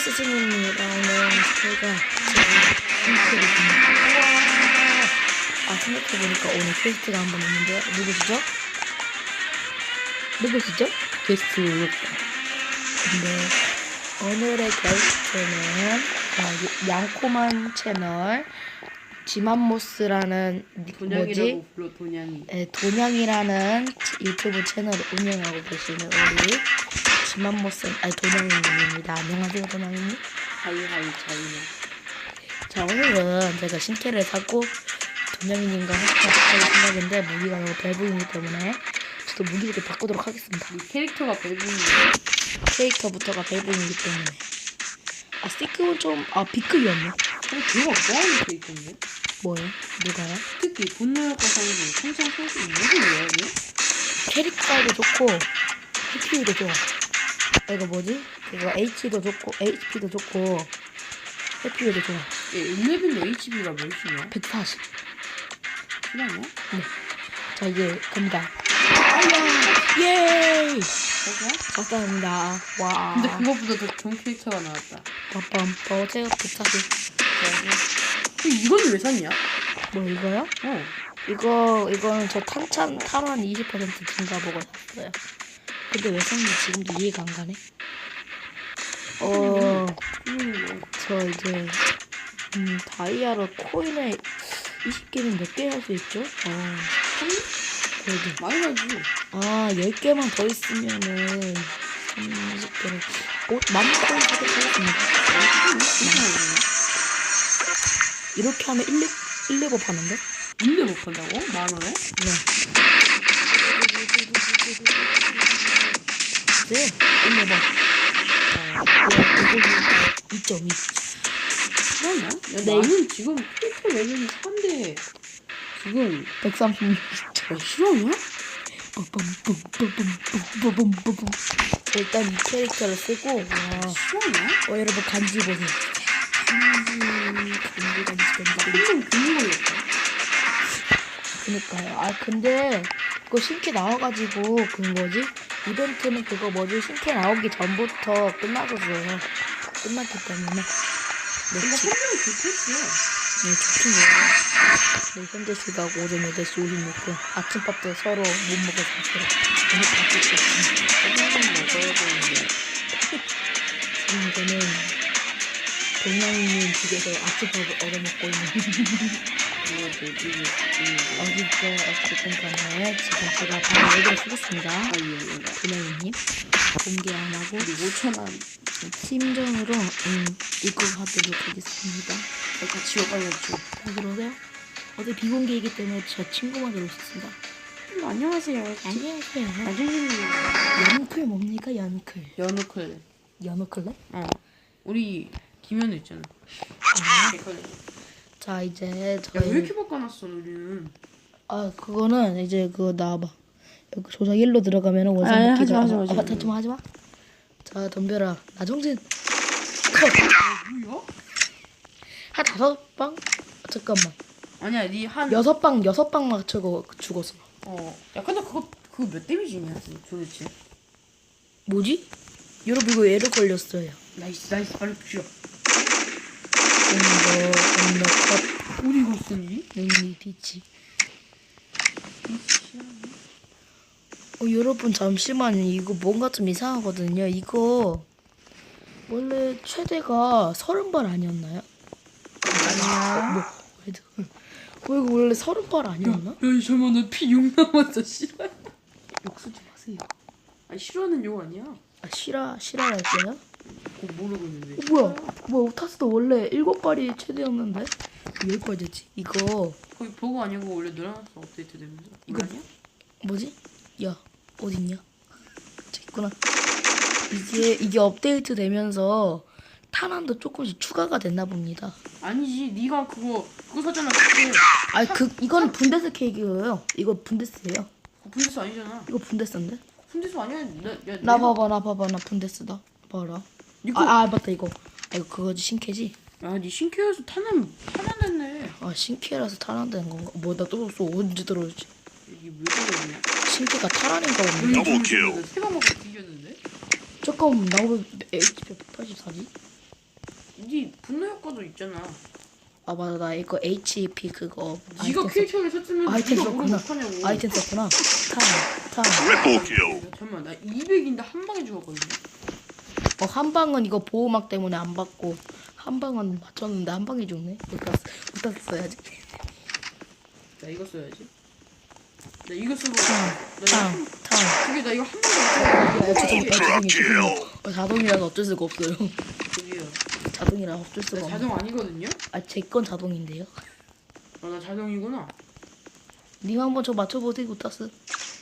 스승님이라는 제가 제가 힌트를 줍니다. 아 생각해보니까 오늘 게스트가 한분 있는데요. 누구시죠? 누구시죠? 게스트. 근데 오늘의 게스트는 어, 양코만 채널 지만모스라는 니- 뭐지? 불러 돈양이 에, 돈양이라는 유튜브 채널을 운영하고 계시는 우리 지만모스 아니 돈양이님입니다. 안녕하세요 돈양이님. 하이 하이 자이네 자 오늘은 제가 신캐를 사고 돈양이님과 함께 할 생각인데 무기가 너무 벨붕이기 때문에 저도 무기를 바꾸도록 하겠습니다. 이 캐릭터가 벨붕이야 캐릭터부터가 벨붕이기 때문에 아 스티크는 좀아 B급이었네. 근데 걔가 뭐하는 캐릭터인데? 뭐예요? 누가요? 특히 분노효과 상에서 통상 소수 무슨 거야 이게? 캐릭터도 좋고 HP도 좋아. 아, 이거 뭐지? 이거 H도 좋고 HP도 좋고 HP도 좋아. 얘 11도 HP가 몇이냐? 140. 실화냐? 자 이제 갑니다. 아야 예. 저거야? 감사합니다. 와. 근데 그것보다 더 좋은 캐릭터가 나왔다 빠밤 제가 140. 근데 이건 왜 샀냐? 뭐 이거요? 어 이거 이거는 저 탄찬 탄환 20% 증가 보고 샀어요. 근데 왜 샀는지 지금도 이해가 안 가네. 어. 음, 저 이제 음, 다이아로 코인을 20개는 몇 개 할 수 있죠? 어, 그래도 많이 가지 아 10개만 더 있으면은 30개를 어, 만 코인 하겠습니다 이렇게 하면 1, 1, 1, 5 파는데? 인데 못 판다고? 만 원에? 네 네, 1, 5 2.2 실화냐? 야? 네. 나는 지금 캐릭터 레벨이 3대 지금 136야 실화냐? 뿜뿜뿜뿜뿜뿜뿜뿜뿜 일단 이 캐릭터를 쓰고 와, 실화냐? 어 여러분 간지 보세요. 간지 간지 간지 간지 한번 괜히 걸렸다 그니까요. 아 근데 그거 신캐 나와가지고 그 뭐지 이벤트는 그거 뭐지? 신캐 나오기 전부터 끝나졌어요. 끝났기 때문에. 네, 근데 지, 한 명이 좋겠어 네 좋긴 해요. 네 현재 시각 오전 8시 56분 아침밥도 서로 못 먹어서 그래 오늘 밥도 있습니다 한번 먹어야 되는데. 지금 저는 동양인 집에서 아침밥을 얻어먹고 있는 어디서 어쨌든 간에 지금 제가 바로 얘기를 쓰겠습니다. 동양인님 공개 안 하고 우리 5천 원 팀전으로 음, 입국하도록 하겠습니다. 빨리 지워 왜 그러세요? 어제 비공개이기 때문에 저 친구만 들을 수 있습니다. 안녕하세요 안녕하세요. 나중에 연클 뭡니까 연클? 연우클 연우클래? 어 우리 김현우 있잖아 아, 헷갈려. 자 이제 야 왜 저희 이렇게 바꿔놨어 우리는 아 그거는 이제 그거 나와봐 여기 조작 1로 들어가면은 아, 원상 하지 복귀가 마, 하지 마, 하지 마. 아, 하지 마 하지 마. 자 덤벼라 나정진 컷. 뭐야? 한 다섯 방? 잠깐만 아니야 니 한 여섯 방 여섯 방 맞추고 죽었어 어. 야 근데 그거 그거 몇 데미지냐 도대체 뭐지? 여러분 이거 에러 걸렸어요 나이스 나이스 빨리 부셔 어디 이거 쓰니? 능리 비치 어 여러분 잠시만요 이거 뭔가 좀 이상하거든요 이거 원래 최대가 서른 발 아니었나요? 아니야 뭐 그래도 어 이거 원래 서른 발 아니었나? 야 잠깐만 나피6 남았어 싫어 욕 쓰지 마세요 아 싫어하는 욕 아니야 아 실화 실화였어요? 그거 모르고 있는데 어, 뭐야? 뭐 오타스도 원래 일곱 발이 최대였는데 열발 됐지. 이거 거기 보고 아니고 원래 늘어났어 업데이트 되면서 이거 이거- 아니야? 뭐지? 야 어딨냐? 저 있구나. 이게 이게 업데이트 되면서 탄환도 조금씩 추가가 됐나 봅니다. 아니지 네가 그거 그거 사잖아 그거 아그 이건 분데스 케이크예요. 이거 분데스예요. 그거 분데스 아니잖아 이거 분데스인데? 분데스 아니야 나, 야, 나 내가- 봐봐 나 봐봐 나 분데스다. 봐라. 니거 아, 아 맞다 이거. 아, 이거 그거지 신캐지. 야니 신캐에서 타는 타난됐네 아 신캐라서 탈환되는 건가? 뭐나 또또 언제 들어올지. 이게 왜 그러냐 신캐가 탈환인가 봅니다. Double kill. 세방 먹고 뒤졌는데 잠깐 나보다 HP 184지? 네 분노 효과도 있잖아. 아 맞아 나 이거 HP 그거 네가 아이템 썼- 킬창에 썼으면 아이템 네가 썼구나. 못하냐고. 아이템 썼구나 타타 Triple kill. 잠깐만 나 200인데 한 방에 죽었거든. 어, 한 방은 이거 보호막 때문에 안 받고 한 방은 맞췄는데 한 방에 죽네 못다 못다 써야지 나 이거 써야지. 나 이거 쓰고. 탕, 나 탕. 그게 나 이거 한 방에 어. 죄송해요, 죄송해요. 어, 자동이라서 어쩔 수가 없어요. 저기요. 자동이라 어쩔 나 수가 없어요. 자동 아니거든요. 아, 제 건 자동인데요. 아, 나 자동이구나. 님 한번 저 맞춰보세요, 우타스.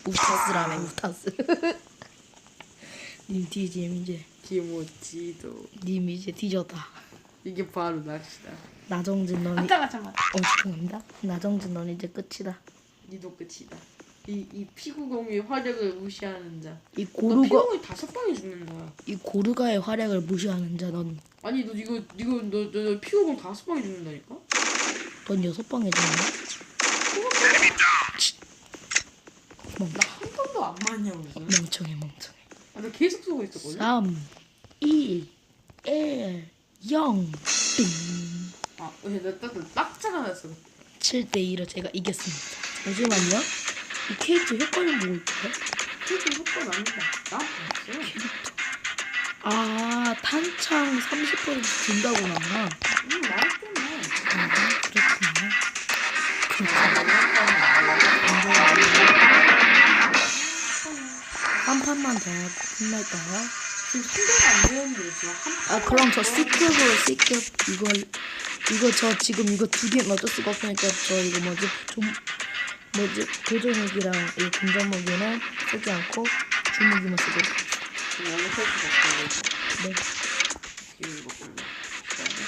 우타스라며, 우타스. 님 뒤짐 이제. 기모지도 님 이제 뒤졌다. 이게 바로 낚시다. 나정진 넌, 이... 아따가 잠깐. 어, 죄송합니다. 나정진 넌 이제 끝이다. 니도 끝이다. 이, 이 피구공의 화력을 무시하는 자. 이너 고르가, 피구공이 다섯 방에 죽는다. 이 고르가의 활약을 무시하는 자, 넌, 아니 너 이거 이거 너, 너, 너 피구공 다섯 방에 죽는다니까? 넌 여섯 방에 죽네. 멍, 나한 번도 안 맞냐 무슨? 멍청해, 멍청해. 아, 나 계속 쏘고 있었거든. 3, 2, 1, 0, 띵. 아, 나딱 딱 잘라놨어. 7대 2로 제가 이겼습니다. 잠시만요. 이 캐릭터 효과 좀 보고 있어요. 피구 효과 납니다. 나 봤어. 아, 탄창 30% 준다고 나와. 응, 말했잖아. 아, 그렇군요. 한 판만 더 하고 끝날까요? 지금 3대가 안 되는데 지금 한. 아, 그럼 저 C급으로 C급 이걸 이거 저 지금 이거 두개 어쩔 수가 없으니까 저 이거 뭐지 좀 뭐지 도전무기랑 이 금전무기는 쓰지 않고 주무기만 쓰고 지금 펼수 없고 네 기울 먹고 있는.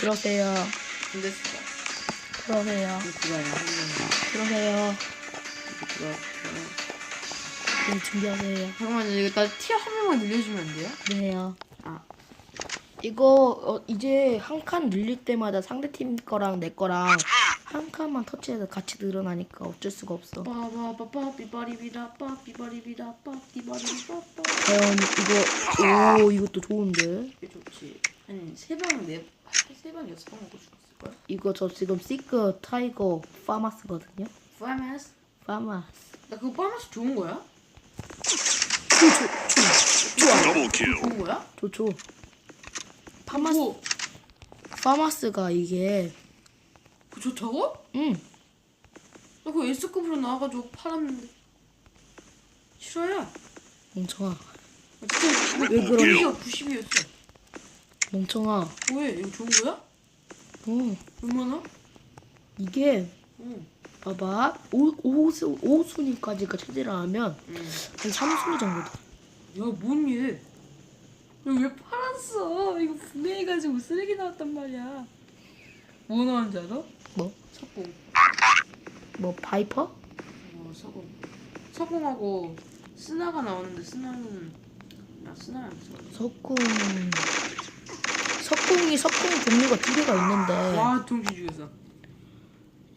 그러세요 근데 쓰다. 그러세요 그거야 한 명. 그러세요 그거. 네 준비하세요 잠깐만요 이거 나 티 한 명만 늘려주면 안 돼요? 네요 아. 이거 어, 이제 한 칸 늘릴 때마다 상대 팀 거랑 내 거랑 한 칸만 터치해서 같이 늘어나니까 어쩔 수가 없어 빠바바빠 삐바리비다 빠 삐바리비다 빠 삐바리비다 빠. 과연 이거 오 이것도 좋은데 이게 좋지. 한세 방, 네, 세방 여섯 방 먹고 죽었을 거야. 이거 저 지금 시크 타이거 파마스거든요 파마스. 파마스 나 그거 파마스 좋은 거야? Kill. 좋은 거야? 좋죠 파마스 파마스가 이게 그거 좋다고? 응 나 그거 S급으로 나와가지고 팔았는데. 싫어야. 멍청아 진짜 왜 그러니? 이가 90이었어. 멍청아 왜? 이거 좋은 거야? 어 얼마나? 이게 응. 봐봐 오, 오수, 오순위까지가 체제를 하면 응. 한 3순위 정도 돼 야, 뭔 얘? 야왜 팔았어? 이거 분해해가지고 쓰레기 나왔단 말이야. 뭐 나왔는지 알아? 뭐? 석공. 뭐 바이퍼? 어, 석공. 석공하고 스나가 나오는데 스나는 안 써. 석궁 석궁이 석궁 종류가 두 개가 있는데 와 동시 죽였어.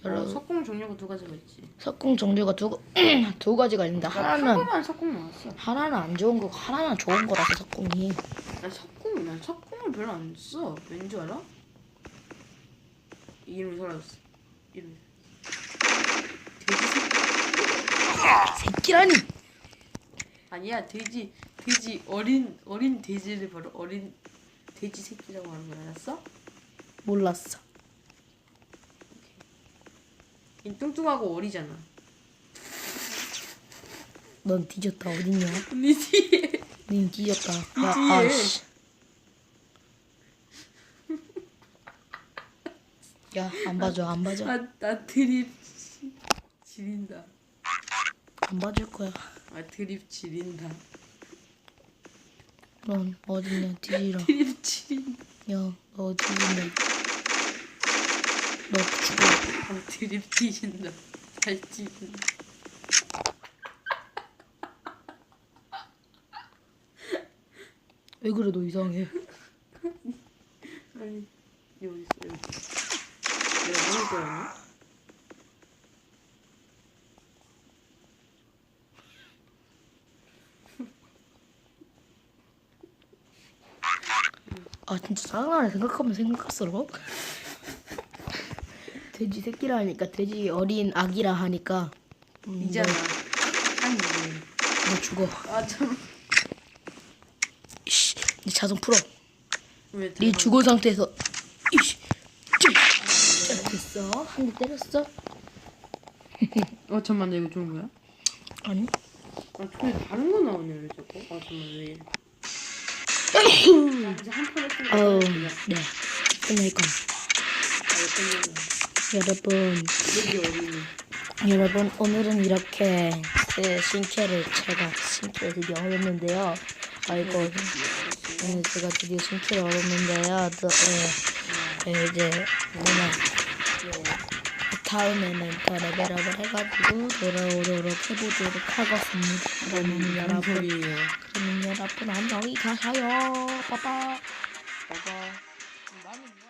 여러 어, 석공 종류가 두 가지가 있지. 석궁 종류가 두, 두 가지가 있는데 하나는 하나만 석공 나왔어. 하나는 안 좋은 거고 하나는 좋은 거라서 석궁이 나 석공 난 석공을 별로 안 써. 왠지 알아? 이름이 사라졌어. 이름. 돼지 새끼. 새끼라니 아니야 돼지 돼지 어린 어린 돼지를 바로 어린 돼지 새끼라고 하는 거 알았어? 몰랐어 이 뚱뚱하고 어리잖아. 넌 뒤졌다. 어딨냐? 니 뒤에. 닌 뒤졌다. 뒤에. 야 아씨. 야안 봐줘 안 봐줘. 나, 나 드립 지- 지린다. 안 봐줄 거야. 아 드립 지린다. 넌 어딨냐? 뒤지라 드립 지린다. 야너 뒤진다 너 죽어. 아 드립 뒤진다. 잘 뒤진다. 왜 그래 너 이상해 아니 여기 있어 여기. 내가 먹을 거였나? 아 진짜 장난해 생각하면 생각할수록 돼지 새끼라 하니까 돼지 어린 아기라 하니까 음, 이잖아. 너, 아니. 너 죽어 아 참. 이씨 네 자동 풀어 왜? 네 죽은 상태에서 이씨! 됐어 한 대 때렸어 어 잠만 나 이거 좋은 거야? 아니 아 저기 다른 거 나오네 왜 자꾸? 아 잠만 왜 이래? 나 이제 한판 했으니까 어우 끝내자. 네 끝낼까 아 어떤 거야? 여러분. 여러분 오늘은 이렇게 제 신캐를 제가 신캐를 드디어 얻었는데요 아이고 네, 제가 드디어 신캐를 얻었는데요 또, 예, 예, 이제 뭐냐 다음에는 더 레벨업을 해가지고 돌아오도록 해보도록 하겠습니다 그러면 무슨 여러분? 그러면 여러분 안녕히 가세요 빠빠. 나는